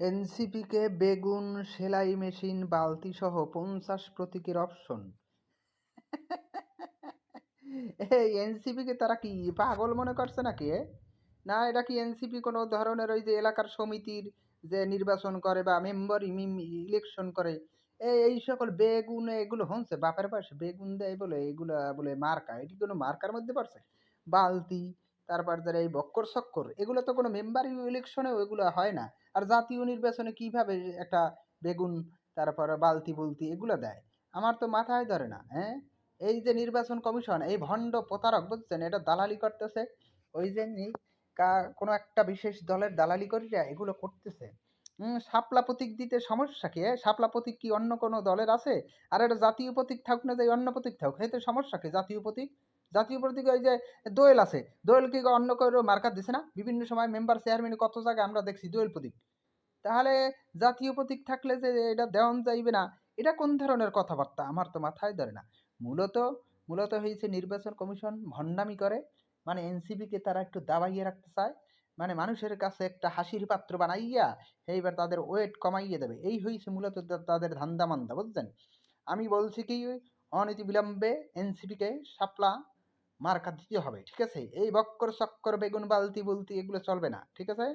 এনসিপিকে বেগুন সেলাই মেশিন বালতি সহ পঞ্চাশ প্রতীকের অপশন। এই এনসিপিকে তারা কি পাগল মনে করছে নাকি? না, এটা কি এনসিপি কোনো ধরনের ওই যে এলাকার সমিতির যে নির্বাচন করে বা মেম্বার ইলেকশন করে? এই এই সকল বেগুন, এগুলো হচ্ছে বাপের পাশে বেগুন দেয় বলে, এগুলা বলে মার্কা? এটি কোনো মার্কার মধ্যে পড়ছে? বালতি তারপর ধর এই বক্কর সক্কর, এগুলো তো কোনো মেম্বার ইলেকশনে এগুলো হয় না। আর জাতীয় নির্বাচনে কীভাবে একটা বেগুন, তারপর বালতি বুলতি এগুলো দেয়? আমার তো মাথায় ধরে না হ্যাঁ? এই যে নির্বাচন কমিশন, এই ভণ্ড প্রতারক, বুঝছেন? এটা দালালি করতেছে। ওই যে কা- কোনো একটা বিশেষ দলের দালালি করিয়া এগুলো করতেছে। শাপলা প্রতীক দিতে সমস্যা কি? শাপলা প্রতীক কি অন্য কোনো দলের আছে? আর এটা জাতীয় প্রতীক থাকুক না যে অন্য প্রতীক থাকুক, এতে সমস্যা কি জাতীয় প্রতীক? জাতীয় প্রতীক ওই যে দোয়েল আছে। দোয়েল কি অন্য কারও মার্কার দিছে না? বিভিন্ন সময় মেম্বার চেয়ারম্যান কত জায়গায় আমরা দেখছি দোয়েল প্রতীক। তাহলে জাতীয় প্রতীক থাকলে যে এটা দেওয়ান যাইবে না, এটা কোন ধরনের কথাবার্তা? আমার তো মাথায় ধরে না। মূলত মূলত হয়েছে নির্বাচন কমিশন ভণ্ডামি করে। মানে এনসিপিকে তারা একটু দাবাইয়ে রাখতে চায়। মানে মানুষের কাছে একটা হাসির পাত্র বানাইয়া এইবার তাদের ওয়েট কমাইয়ে দেবে। এই হয়েছে মূলত তাদের ধান্দা মান্দা বুঝছেন? আমি বলছি কি, অনতি বিলম্বে এনসিপিকে সাপলা মার্কা দিতে হবে, ঠিক আছে? এই বক্কর, চক্কর, বেগুন, বালতি, বুলতি, এগুলো চলবে না, ঠিক আছে?